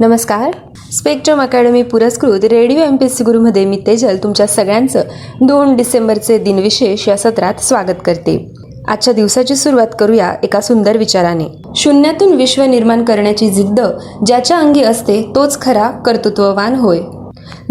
नमस्कार. Spectrum academy पुरस्कृत radio M P S C गुरुमध्ये मी तेजल तुमच्या सगळ्यांचं दोन डिसेंबरचे दिनविशेष या सत्रात स्वागत करते. आजच्या दिवसाची सुरुवात करूया एका सुंदर विचाराने. शून्यातून विश्व निर्माण करण्याची जिद्द ज्याच्या अंगी असते तोच खरा कर्तृत्ववान होय.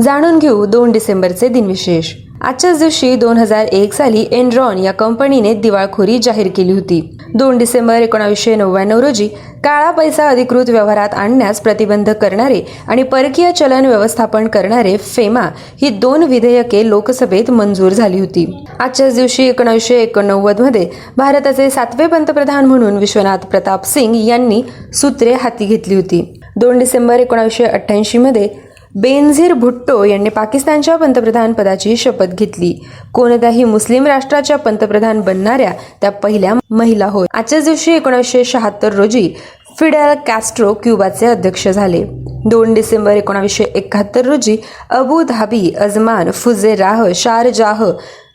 जाणून घेऊ दोन डिसेंबरचे दिनविशेष. आजच्याच दिवशी दोन हजार एक साली एनरॉन या कंपनीने दिवाळखोरी जाहीर केली होती. दोन डिसेंबर एकोणावीसशे नव्याण्णव रोजी काळा पैसा अधिकृत व्यवहारात आणण्यास प्रतिबंध करणारे आणि परकीय चलन व्यवस्थापन करणारे फेमा ही दोन विधेयके लोकसभेत मंजूर झाली होती. आजच्याच दिवशी एकोणीसशे एकोणनव्वदमध्ये भारताचे सातवे पंतप्रधान म्हणून विश्वनाथ प्रताप सिंग यांनी सूत्रे हाती घेतली होती. दोन डिसेंबर एकोणीसशे अठ्ठ्याऐंशी मध्ये बेनझीर भुट्टो यांनी पाकिस्तानच्या पंतप्रधानपदाची शपथ घेतली. कोणत्याही मुस्लिम राष्ट्राच्या पंतप्रधान बनणाऱ्या त्या पहिल्या महिला होत. आजच्याच दिवशी एकोणीसशे शहात्तर रोजी फिडेल कॅस्ट्रो क्युबाचे अध्यक्ष झाले. दोन डिसेंबर एकोणावीसशे एकाहत्तर रोजी Abu Dhabi Ajman Fujairah Sharjah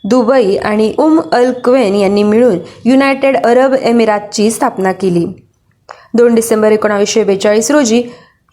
Dubai आणि उम अल क्वेन यांनी मिळून युनायटेड अरब एमिरातची स्थापना केली. दोन डिसेंबर एकोणावीसशे बेचाळीस रोजी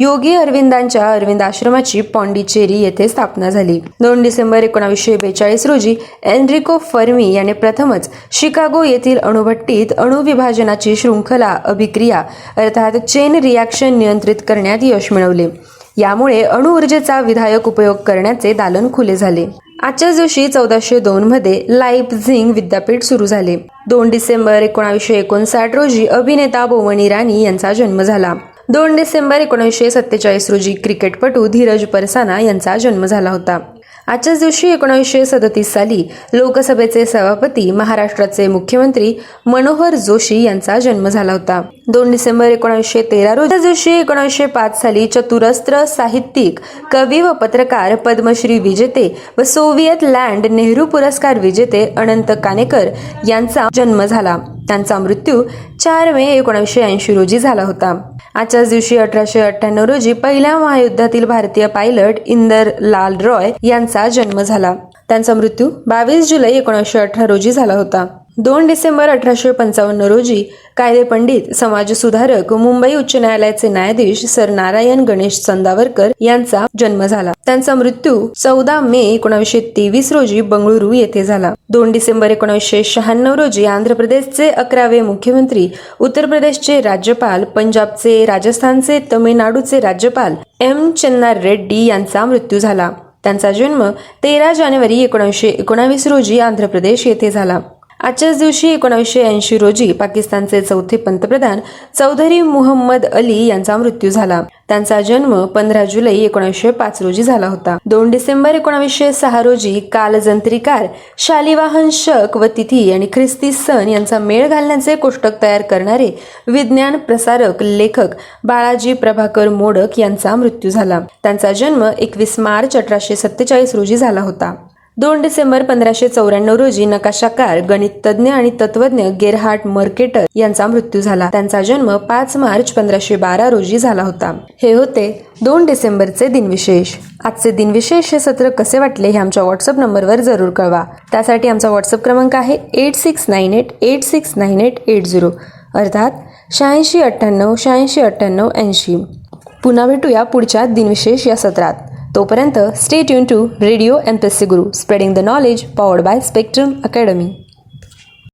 योगी अरविंदांच्या अरविंद आश्रमाची पॉंडिचेरी येथे स्थापना झाली. दोन डिसेंबर एकोणावीसशे बेचाळीस रोजी एनरिको फर्मी याने प्रथमच शिकागो येथील अणुभट्टीत अणुविभाजनाची शृंखला अभिक्रिया अर्थात चेन रिॲक्शन नियंत्रित करण्यात यश मिळवले. यामुळे अणुऊर्जेचा विधायक उपयोग करण्याचे दालन खुले झाले. आजच्याच दिवशी चौदाशे दोन मध्ये लाईपझिंग विद्यापीठ सुरू झाले. दोन डिसेंबर एकोणावीसशे एकोणसाठ रोजी अभिनेता बोमन इराणी यांचा जन्म झाला. दोन डिसेंबर एकोणीसशे सत्तेचाळीस रोजी क्रिकेटपटू धीरज परसाना यांचा जन्म झाला होता. आजच्याच दिवशी एकोणीसशे सदतीस साली लोकसभेचे सभापती महाराष्ट्राचे मुख्यमंत्री मनोहर जोशी यांचा जन्म झाला होता. दोन डिसेंबर एकोणीसशे तेरा रोजी दिवशी एकोणीसशे पाच साली चतुरस्त्र साहित्यिक कवी व पत्रकार पद्मश्री विजेते व सोव्हिएत लँड नेहरू पुरस्कार विजेते अनंत कानेकर यांचा जन्म झाला. त्यांचा मृत्यू चार मे एकोणीसशे ऐंशी रोजी झाला होता. आजच्याच दिवशी अठराशे अठ्ठ्याण्णव रोजी पहिल्या महायुद्धातील भारतीय पायलट इंदर लाल रॉय यांचा जन्म झाला. त्यांचा मृत्यू बावीस जुलै एकोणीसशे अठरा रोजी झाला होता. दोन डिसेंबर अठराशे पंचावन्न रोजी कायदेपंडित समाजसुधारक समाज सुधारक मुंबई उच्च न्यायालयाचे न्यायाधीश सर नारायण गणेश चंदावरकर यांचा जन्म झाला. त्यांचा मृत्यू चौदा मे एकोणीसशे तेवीस रोजी बंगळुरू येथे झाला. दोन डिसेंबर एकोणीसशे शहाण्णव रोजी आंध्र प्रदेशचे अकरावे मुख्यमंत्री उत्तर प्रदेशचे राज्यपाल पंजाबचे राजस्थानचे तमिळनाडूचे राज्यपाल एम चेन्नार रेड्डी यांचा मृत्यू झाला. त्यांचा जन्म तेरा जानेवारी एकोणीसशे एकोणावीस रोजी आंध्र प्रदेश येथे झाला. आजच्याच दिवशी एकोणावीसशे ऐंशी रोजी पाकिस्तानचे चौथे पंतप्रधान चौधरी मुहम्मद अली यांचा मृत्यू झाला. त्यांचा जन्म पंधरा जुलै एकोणीसशे पाच रोजी झाला होता. दोन डिसेंबर एकोणीसशे सहा रोजी कालजंत्रिकार शालिवाहन शक व तिथी आणि ख्रिस्ती सण यांचा मेळ घालण्याचे कोष्टक तयार करणारे विज्ञान प्रसारक लेखक बाळाजी प्रभाकर मोडक यांचा मृत्यू झाला. त्यांचा जन्म एकवीस मार्च अठराशे सत्तेचाळीस रोजी झाला होता. दोन डिसेंबर पंधराशे चौऱ्याण्णव रोजी नकाशाकार गणिततज्ञ आणि तत्वज्ञ गेरहार्ट मर्केटर यांचा मृत्यू झाला. त्यांचा जन्म पाच मार्च पंधराशे बारा रोजी झाला होता. हे होते दोन डिसेंबरचे दिनविशेष आजचे दिनविशेष हे सत्र कसे वाटले हे आमच्या व्हॉट्सअप नंबरवर जरूर कळवा. त्यासाठी आमचा व्हॉट्सअप क्रमांक आहे eight six nine eight eight six nine eight eight zero. अर्थात शहाऐंशी अठ्ठ्याण्णव शहाऐंशी अठ्ठ्याण्णव ऐंशी. पुन्हा भेटूया पुढच्या दिनविशेष या सत्रात. तोपर्यंत stay tune to radio M P S C Guru spreading the knowledge powered by spectrum academy